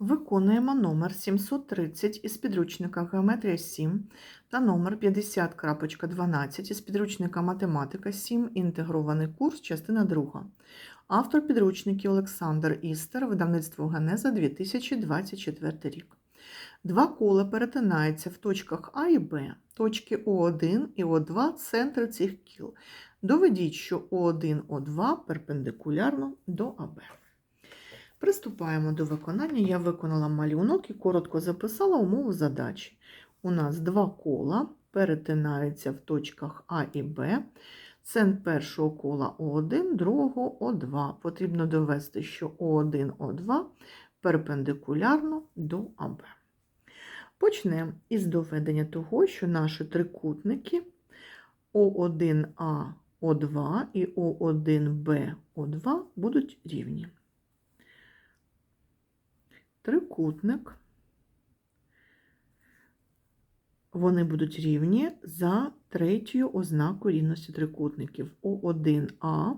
Виконуємо номер 730 із підручника Геометрія 7 та номер 50.12 із підручника Математика 7. Інтегрований курс, частина 2. Автор підручників Олександр Істер, видавництво Генеза 2024 рік. Два кола перетинаються в точках А і Б, точки О1 і О2 – центри цих кіл. Доведіть, що О1, О2 перпендикулярно до АБ. Приступаємо до виконання. Я виконала малюнок і коротко записала умову задачі. У нас два кола перетинаються в точках А і Б. Центр першого кола О1, другого О2. Потрібно довести, що О1, О2 перпендикулярно до АБ. Почнемо із доведення того, що наші трикутники О1А О2 і О1Б О2 будуть рівні. Трикутник. Вони будуть рівні за третьою ознакою рівності трикутників. О1А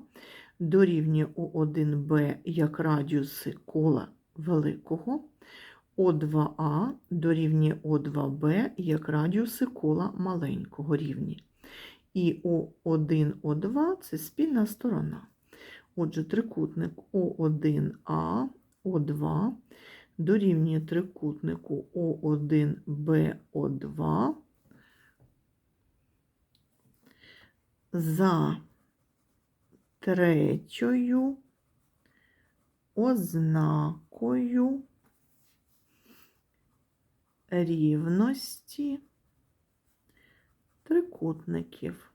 дорівнює О1Б як радіуси кола великого, О2А дорівнює О2Б як радіуси кола маленького рівні. І О1, О2 це спільна сторона. Отже, трикутник О1А, О2 дорівнює трикутнику О1, БО2 за третьою ознакою рівності трикутників.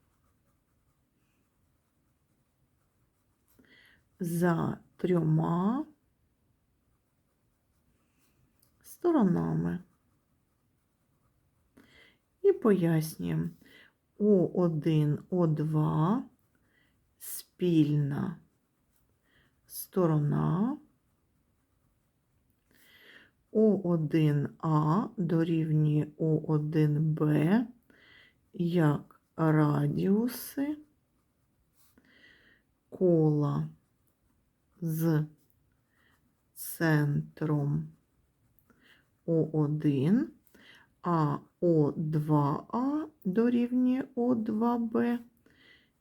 За трьома сторонами. І пояснюємо О1, О2 спільна сторона. О1А дорівнює О1Б як радіуси кола з центром О1, а О2А дорівнює О2Б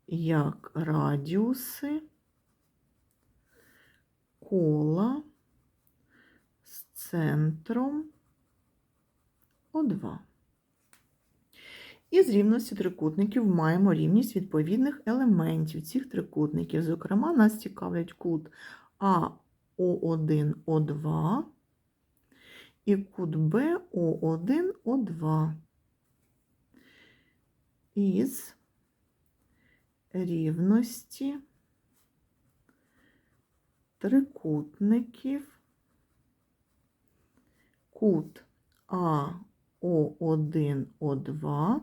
як радіуси кола з центром О2. Із рівності трикутників маємо рівність відповідних елементів цих трикутників. Зокрема, нас цікавлять кут АО1, О2 і кут БО1, О2 із рівності трикутників кут АО1, О2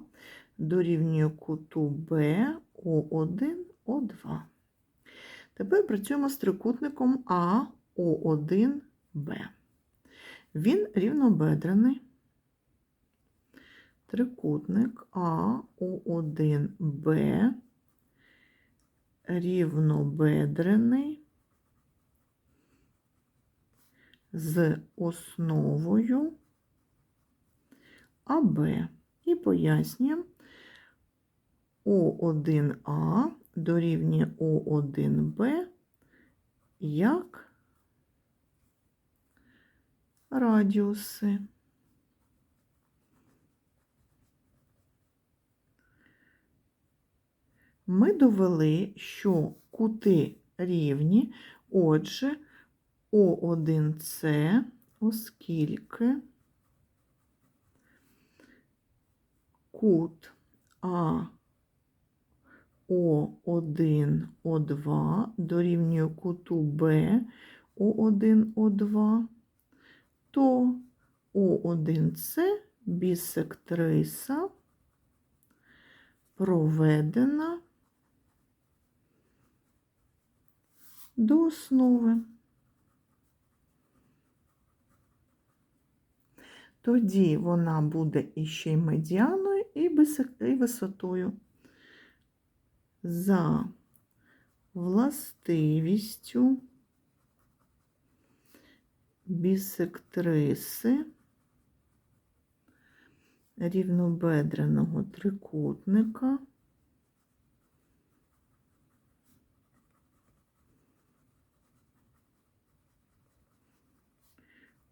дорівнює куту БО1, О2. Тепер працюємо з трикутником АО1Б. Він рівнобедрений. Трикутник АО1Б рівнобедрений з основою АБ. І пояснюємо О1А дорівнює О1Б як радіуси. Ми довели, що кути рівні, отже, О1С, оскільки кут А О1, О2 дорівнює куту Б О1, О2, то О1С бісектриса проведена до основи. Тоді вона буде іще й медіаною, і висотою. За властивістю бісектриси рівнобедреного трикутника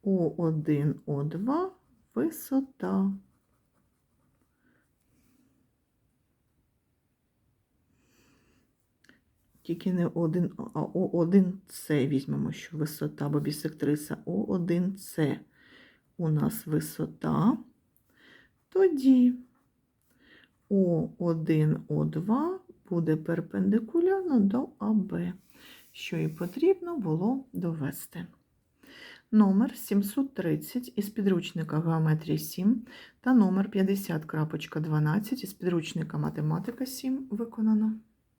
О1, О2 висота. Тільки не один, а О1С візьмемо, що висота, бо бісектриса О1С у нас висота. Тоді О1, О2 буде перпендикулярно до АБ, що і потрібно було довести. Номер 730 із підручника Геометрія 7 та номер 50.12 із підручника Математика 7 виконано.